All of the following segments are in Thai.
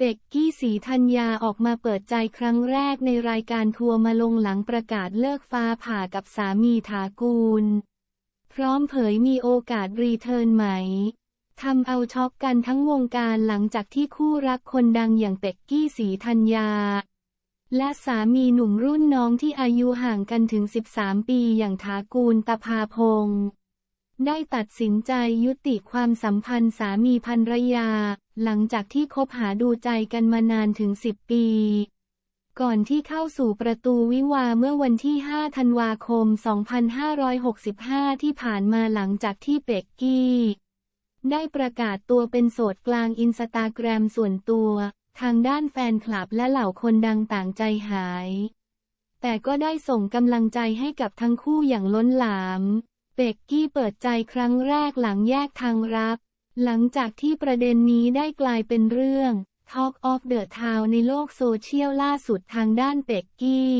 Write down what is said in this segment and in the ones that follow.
เป็กกี้สีธัญญาออกมาเปิดใจครั้งแรกในรายการทัวร์มาลงหลังประกาศเลิกฟ้าผ่ากับสามีถากูล พร้อมเผยมีโอกาสรีเทิร์นไหมทำเอาช็อกกันทั้งวงการหลังจากที่คู่รักคนดังอย่างเป็กกี้สีธัญญา และสามีหนุ่มรุ่นน้องที่อายุห่างกันถึง 13 ปีอย่างถากูลตะพาพงศ์ ได้ตัดสินใจยุติความสัมพันธ์สามีภรรยา หลังจากที่คบหาดูใจกันมานานถึง 10 ปี ก่อนที่เข้าสู่ประตูวิวาห์เมื่อวันที่ 5 ธันวาคม 2565 ที่ผ่านมาหลังจากที่เป็กกี้ ได้ประกาศตัวเป็นโสดกลางอินสตาแกรมส่วนตัว ทางด้านแฟนคลับและเหล่าคนดังต่างใจหาย แต่ก็ได้ส่งกำลังใจให้กับทั้งคู่อย่างล้นหลาม เป็กกี้เปิดใจครั้งแรกหลังแยกทางรักหลังจากที่ประเด็นนี้ได้กลายเป็นเรื่อง Talk of the Town ในโลกโซเชียลล่าสุดทางด้านเป็กกี้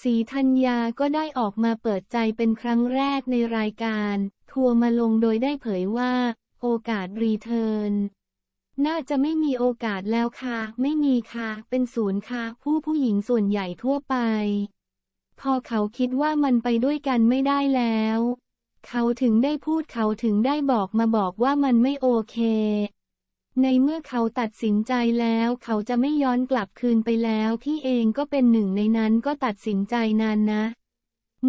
สีธัญญาก็ได้ออกมาเปิดใจเป็นครั้งแรกในรายการ ทัวร์มาลงโดยได้เผยว่า โอกาสรีเทิร์นน่าจะไม่มีโอกาสแล้วค่ะ ไม่มีค่ะ เป็นศูนย์ค่ะ ผู้ผู้หญิงส่วนใหญ่ทั่วไป พอเขาคิดว่ามันไปด้วยกันไม่ได้แล้ว เขาถึงได้พูดเขาถึงได้บอกมาบอกว่ามันไม่โอเค ในเมื่อเขาตัดสินใจแล้วเขาจะไม่ย้อนกลับคืนไปแล้วพี่เองก็เป็นหนึ่งในนั้นก็ตัดสินใจนานนะ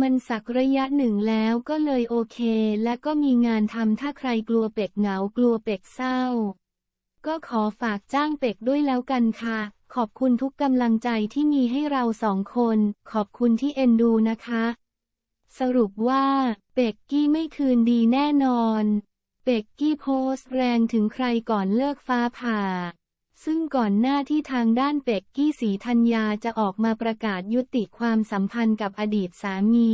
มันสักระยะหนึ่งแล้วก็เลยโอเค และก็มีงานทำถ้าใครกลัวเป็กเหงากลัวเป็กเศร้า ก็ขอฝากจ้างเป็กด้วยแล้วกันค่ะ ขอบคุณทุกกำลังใจที่มีให้เราสองคน ขอบคุณที่เอ็นดูนะคะ สรุปว่า เป็กกี้ไม่คืนดีแน่นอน เป็กกี้โพสต์แรงถึงใครก่อนเลิกฟ้าผ่า ซึ่งก่อนหน้าที่ทางด้านเป็กกี้สีธัญญาจะออกมาประกาศยุติความสัมพันธ์กับอดีตสามี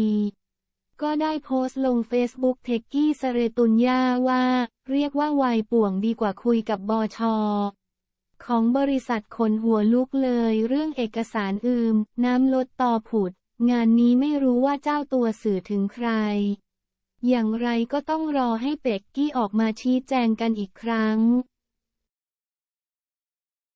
ก็ได้โพสต์ลงเฟซบุ๊กเทกกี้สเรตุนยาว่า เรียกว่าวัยป่วงดีกว่าคุยกับบอชอ ของบริษัทขนหัวลุกเลยเรื่องเอกสารอืม น้ำลดต่อผุด งานนี้ไม่รู้ว่าเจ้าตัวสื่อถึงใคร อย่างไรก็ต้องรอให้เป็กกี้ออกมาชี้แจงกันอีกครั้ง